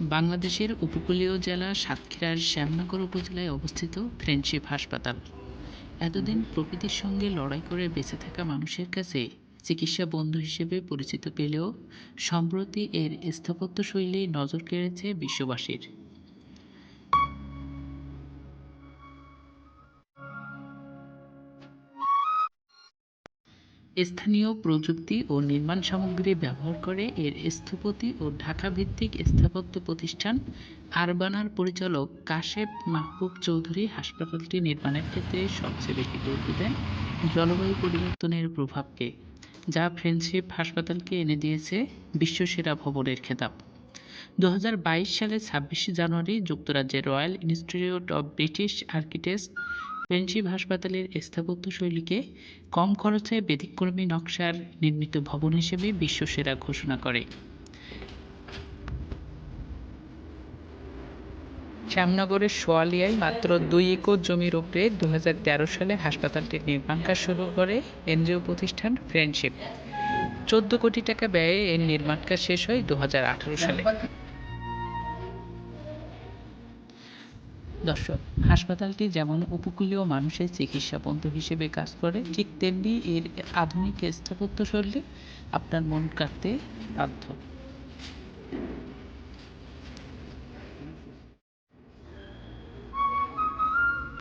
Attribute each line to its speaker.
Speaker 1: বাংলাদেশের উপকূলীয় জেলা সাতক্ষীরার শ্যামনগর উপজেলায় অবস্থিত ফ্রেন্ডশিপ হাসপাতাল। এতদিন প্রকৃতির সঙ্গে লড়াই করে বেঁচে থাকা মানুষের কাছে চিকিৎসা বন্ধু হিসেবে পরিচিত পেলেও সম্প্রতি এর স্থাপত্যশৈলী নজর কেড়েছে বিশ্ববাসীর। স্থানীয় প্রযুক্তি ও নির্মাণ সামগ্রী ব্যবহার করে এর স্থপতি ও ঢাকা ভিত্তিক স্থাপত্য প্রতিষ্ঠান আরবানার পরিচালক কাশেপ মাহবুব চৌধুরী হাসপাতালটি নির্মাণের ক্ষেত্রে সবচেয়ে বেশি গুরুত্ব দেন জলবায়ু পরিবর্তনের প্রভাবকে, যা ফ্রেন্ডশিপ হাসপাতালকে এনে দিয়েছে বিশ্বসেরা ভবনের খেতাব। দু সালের ছাব্বিশে জানুয়ারি যুক্তরাজ্যের Royal Institute of British Architects Friendship হাসপাতালের স্থাপত্যশৈলীকে কম খরচে ব্যতিক্রমী নকশার নির্মিত ভবন হিসেবে বিশ্বসেরা ঘোষণা করে। শ্যামনগরের সোয়ালিয়ায় মাত্র দুই একর জমির ওপরে দু সালে হাসপাতালটির নির্মাণ কাজ শুরু করে এনজিও প্রতিষ্ঠান ফ্রেন্ডশিপ। চোদ্দ কোটি টাকা ব্যয়ে এর নির্মাণ কাজ শেষ হয় দু হাজার আঠারো সালে। দর্শক, হাসপাতালটি যেমন উপকূলীয় মানুষের চিকিৎসা বন্ধু হিসেবে কাজ করে, ঠিক তেমনি এর আধুনিক স্থাপত্যশৈলী আপনার মন কাড়তে বাধ্য।